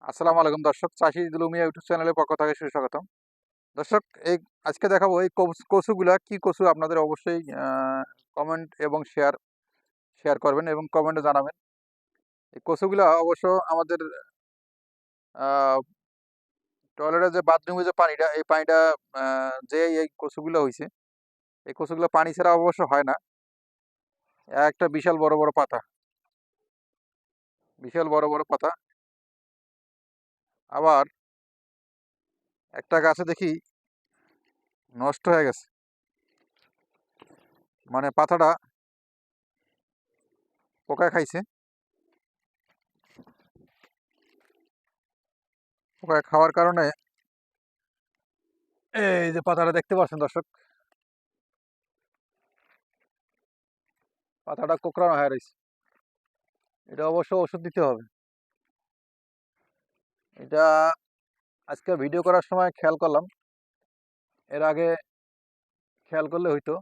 আসসালামু আলাইকুম দর্শক, চাষি দুলুমিয়া ইউটিউব চ্যানেলের পক্ষ থেকে সুস্বাগতম। দর্শক, এই আজকে দেখাবো এই কচু- কচুগুলা, কি কচু আপনাদের অবশ্যই কমেন্ট এবং শেয়ার শেয়ার করবেন এবং কমেন্টে জানাবেন। এই কচুগুলা অবশ্য আমাদের টয়লেটের যে বাথরুমে যে পানিটা, এই পানিটা যে এই কচুগুলো হয়েছে এই কচুগুলো পানি ছাড়া অবশ্য হয় না। একটা বিশাল বড় বড় পাতা। বিশাল বড় বড় পাতা। আবার একটা গাছে দেখি নষ্ট হয়ে গেছে। মানে পাতাটা পোকায় খাইছে। পোকায় খাওয়ার কারণে এই যে পাতাটা দেখতে পাচ্ছেন দর্শক? পাতাটা কোকড়ানো হয়ে রয়েছে। এটা অবশ্য ওষুধ দিতে হবে। এটা আজকে ভিডিও করার সময় খেয়াল করলাম। এর আগে খেয়াল করলে হইতো।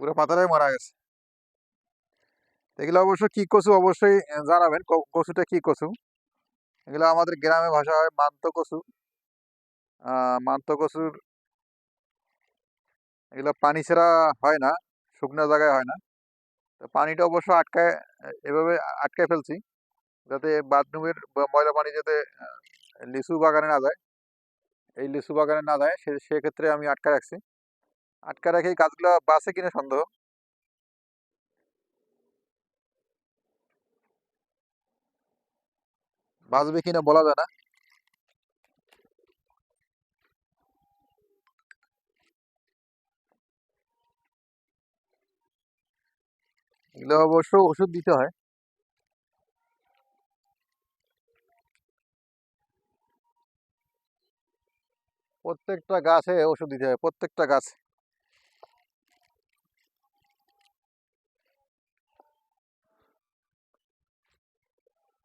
পুরো পাতাটাই মারা গেছে। এগুলো অবশ্য কি কচু অবশ্যই জানাবেন কচুটা কি কচু? এগুলো আমাদের গ্রামে ভাষা হয় মান্ত কচু। মান্ত কচুর এগুলো পানি ছাড়া হয় না, শুকনো জায়গায় হয় না। তো পানিটা অবশ্য আটকায়, এভাবে আটকায় ফেলছি যাতে বাথরুমের ময়লা পানি যাতে লিচু বাগানে না যায়। এই লিচু বাগানে না যায়, সে, সেক্ষেত্রে আমি আটকা রাখছি। আটকা রেখে এই গাছগুলো বাঁচে কিনা সন্দেহ। বাঁচবে কিনা বলা যায় না। এগুলো অবশ্য ওষুধ দিতে হয়। প্রত্যেকটা গাছে ওষুধ দিতে হয়, প্রত্যেকটা গাছ।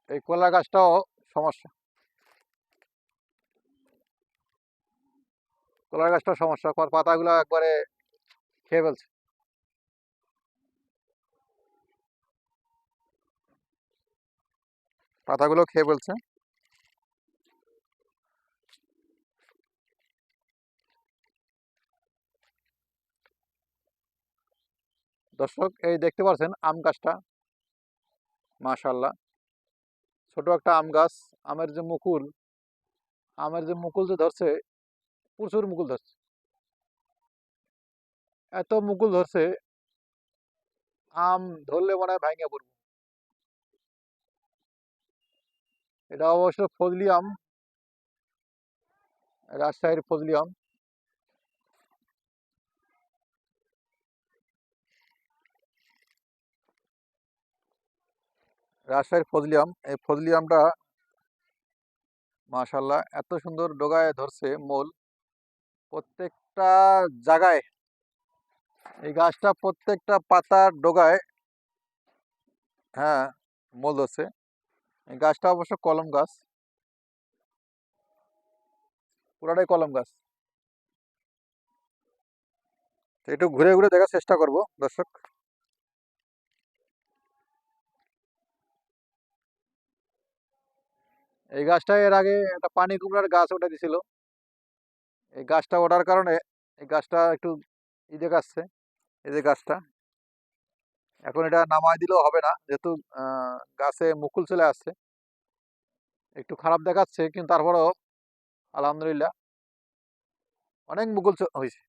এই কলা গাছটাও সমস্যা। কলা গাছটাও সমস্যা, পাতাগুলো একবারে খেয়ে ফেলছে। পাতাগুলো খেয়ে ফেলছে দর্শক, এই দেখতে পাচ্ছেন আম গাছটা। মাশাল্লাহ ছোট একটা আম গাছ, আমের যে মুকুল, আমের যে মুকুল যে ধরছে, প্রচুর মুকুল ধরছে। এত মুকুল ধরছে, আম ধরলে মনে হয় ভাঙে পড়বে। এটা অবশ্য ফজলি আম। রাজশাহীর ফজলি আম। রাজশাহীর ফজলি আম। এই ফজলি আমটা মাশাল্লাহ এত সুন্দর ডোগায় ধরছে মূল। প্রত্যেকটা জায়গায় এই গাছটা প্রত্যেকটা পাতার ডোগায় হ্যাঁ মূল ধরছে। গাছটা অবশ্য কলম গাছ। পুরাটাই কলম গাছ। একটু ঘুরে ঘুরে দেখার চেষ্টা করব, দর্শক। এই গাছটা এর আগে একটা পানি কুমড়ার গাছ ওটা দিছিল। এই গাছটা ওঠার কারণে এই গাছটা একটু ই দেখাচ্ছে এই যে গাছটা। এখন এটা নামায় দিলেও হবে না। যেহেতু গাছে মুকুল চলে আসছে। একটু খারাপ দেখাচ্ছে, কিন্তু তারপরেও আলহামদুলিল্লাহ অনেক মুকুল হয়েছে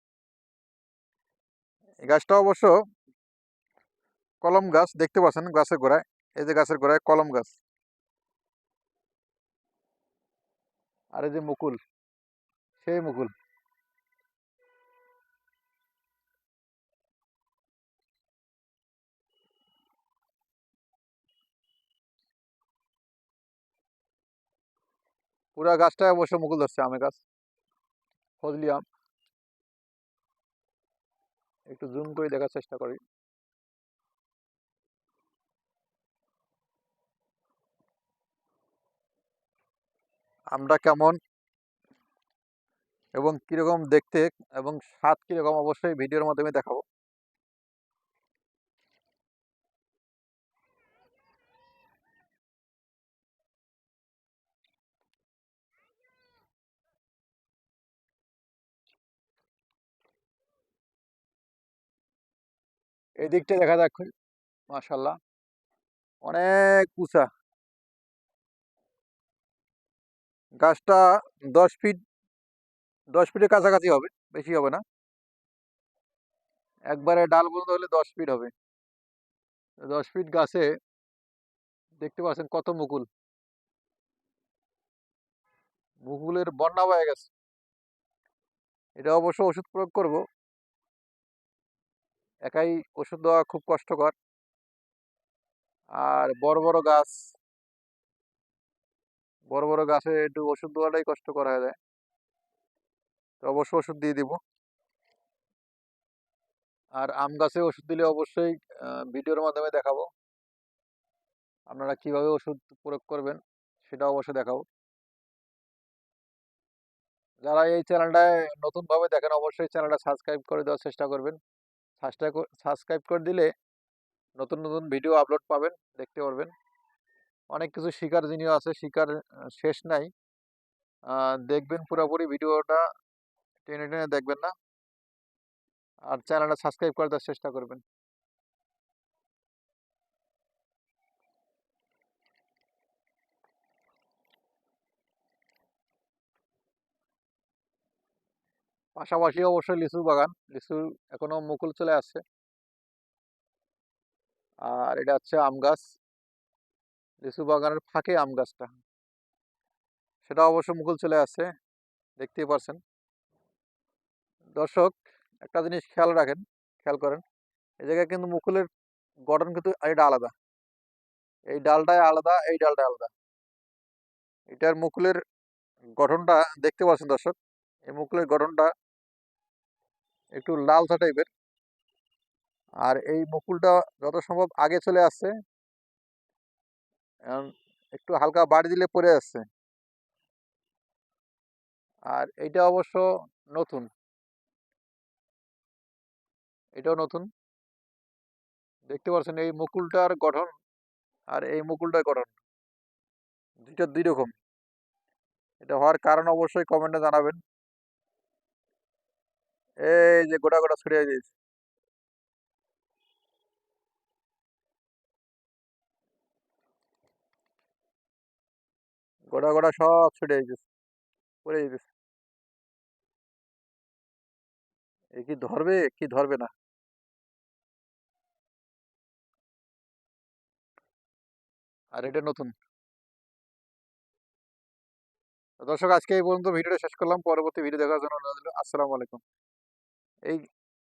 এই গাছটা অবশ্য কলম গাছ, দেখতে পাচ্ছেন গাছের গোড়ায়। এই যে গাছের গোড়ায় কলম গাছ। আর এই যে মুকুল, সেই মুকুল। পুরা গাছটায় অবশ্য মুকুল ধরছে, আমের গাছ। ফজলি আম। একটু জুম করে দেখার চেষ্টা করি। আমটা কেমন? এবং কীরকম দেখতে এবং স্বাদ কীরকম? অবশ্যই ভিডিওর মাধ্যমে দেখাবো। এই দিকটা দেখা যাক মাশাল্লাহ। অনেক উঁচা। গাছটা দশ ফিট, দশ ফিটের কাছাকাছি হবে, বেশি হবে না। একবারে ডাল পর্যন্ত হলে দশ ফিট হবে। দশ ফিট গাছে দেখতে পাচ্ছেন কত মুকুল। মুকুলের বন্যা হয়ে গেছে। এটা অবশ্য ওষুধ প্রয়োগ করব। একাই ওষুধ দেওয়া খুব কষ্টকর। আর বড় বড় গাছ। বড় বড় গাছে একটু ওষুধ দেওয়াটাই কষ্টকর হয়ে যায়। তো অবশ্য ওষুধ দিয়ে দিব। আর আম গাছে ওষুধ দিলে অবশ্যই ভিডিওর মাধ্যমে দেখাবো। আপনারা কীভাবে ওষুধ প্রয়োগ করবেন সেটা অবশ্যই দেখাবো। যারা এই চ্যানেলটায় নতুনভাবে দেখেন, অবশ্যই চ্যানেলটা সাবস্ক্রাইব করে দেওয়ার চেষ্টা করবেন। সাবস্ক্রাইব করে দিলে নতুন নতুন ভিডিও আপলোড পাবেন, দেখতে পারবেন। অনেক কিছু শিকার জিনিস আছে শিকার শেষ নাই। দেখবেন পুরোপুরি ভিডিওটা টেনে টেনে দেখবেন না। আর চ্যানেলটা সাবস্ক্রাইব করে দেওয়ার চেষ্টা করবেন। পাশাপাশি অবশ্যই লিচু বাগান। লিচু এখনও মুকুল চলে আসছে। আর এটা হচ্ছে আম গাছ। লিচু বাগানের ফাঁকে আম গাছটা। সেটা অবশ্য মুকুল চলে আসছে। দেখতেই পারছেন। দর্শক, একটা জিনিস খেয়াল রাখেন, খেয়াল করেন। এই জায়গায় কিন্তু মুকুলের গঠন কিন্তু এটা আলাদা। এই ডালটাই আলাদা, এই ডালটা আলাদা। এটার মুকুলের গঠনটা দেখতে পাচ্ছেন দর্শক। এই মুকুলের গঠনটা একটু লালচা টাইপের। আর এই মুকুলটা যত সম্ভব আগে চলে আসছে। একটু হালকা বাড়ি দিলে পড়ে আসছে। আর এইটা অবশ্য নতুন। এটাও নতুন। দেখতে পাচ্ছেন এই মুকুলটার গঠন আর এই মুকুলটার গঠন। দুইটা দুই রকম। এটা হওয়ার কারণ অবশ্যই কমেন্টে জানাবেন। এই যে গোটা গোটা ছড়িয়ে দিয়েছে। গোটা গোটা সব ছড়িয়ে দিয়েছে, পড়ে যেতেছে এ কি ধরবে কি ধরবে না? আর এটা নতুন। দর্শক, আজকে এই পর্যন্ত ভিডিওটা শেষ করলাম। পরবর্তী ভিডিও দেখার জন্য আসসালামু আলাইকুম। এই